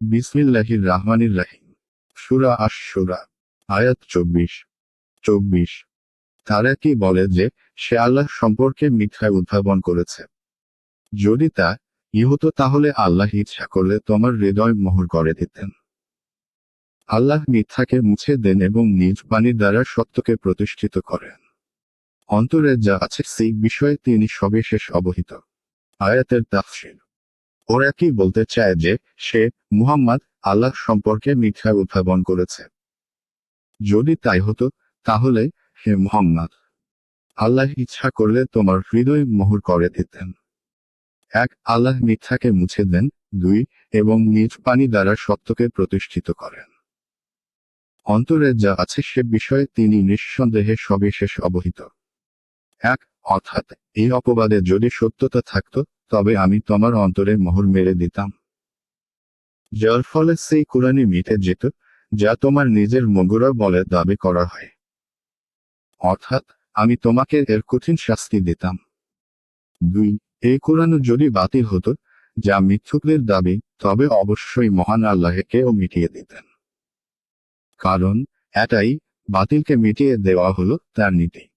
বিসমিল্লাহির রাহমানির রাহিম সুরা আয়াত চব্বিশ। চব্বিশ। তারা কি বলে যে, সে আল্লাহ সম্পর্কে মিথ্যায় উদ্ভাবন করেছে? যদি তা ই হতো তাহলে আল্লাহ ইচ্ছা করলে তোমার হৃদয় মোহর করে দিতেন। আল্লাহ মিথ্যাকে মুছে দেন এবং নিজ বাণীর দ্বারা সত্যকে প্রতিষ্ঠিত করেন। অন্তরে যা আছে সেই বিষয়ে তিনি সবিশেষ অবহিত। আয়াতের তাফসির। ওরা কি বলতে চায় যে, সে, মুহাম্মদ, আল্লাহ সম্পর্কে মিথ্যা উদ্ভাবন করেছে। যদি তাই হতো, তাহলে, হে মুহাম্মদ, আল্লাহ ইচ্ছা করলে তোমার হৃদয় মোহর করে দিতেন। এক, আল্লাহ মিথ্যাকে মুছে দেন। দুই, এবং নিজ পানি দ্বারা সত্যকে প্রতিষ্ঠিত করেন। অন্তরে যা আছে সে বিষয়ে তিনি নিঃসন্দেহে সবিশেষ অবহিত। এক অর্থাৎ, এই অপবাদে যদি সত্যতা থাকত, তবে আমি তোমার অন্তরে মোহর মেরে দিতাম। যার ফলে সেই কোরআনই মিটে যেত, যা তোমার নিজের মগুরা বলে দাবি করা হয়। অর্থাৎ, আমি তোমাকে এর কঠিন শাস্তি দিতাম। দুই, এই কোরআন যদি বাতিল হতো, যা মিথ্যুকদের দাবি, তবে অবশ্যই মহান আল্লাহকেও মিটিয়ে দিতেন। কারণ, এটাই বাতিলকে মিটিয়ে দেওয়া হলো তার নীতি।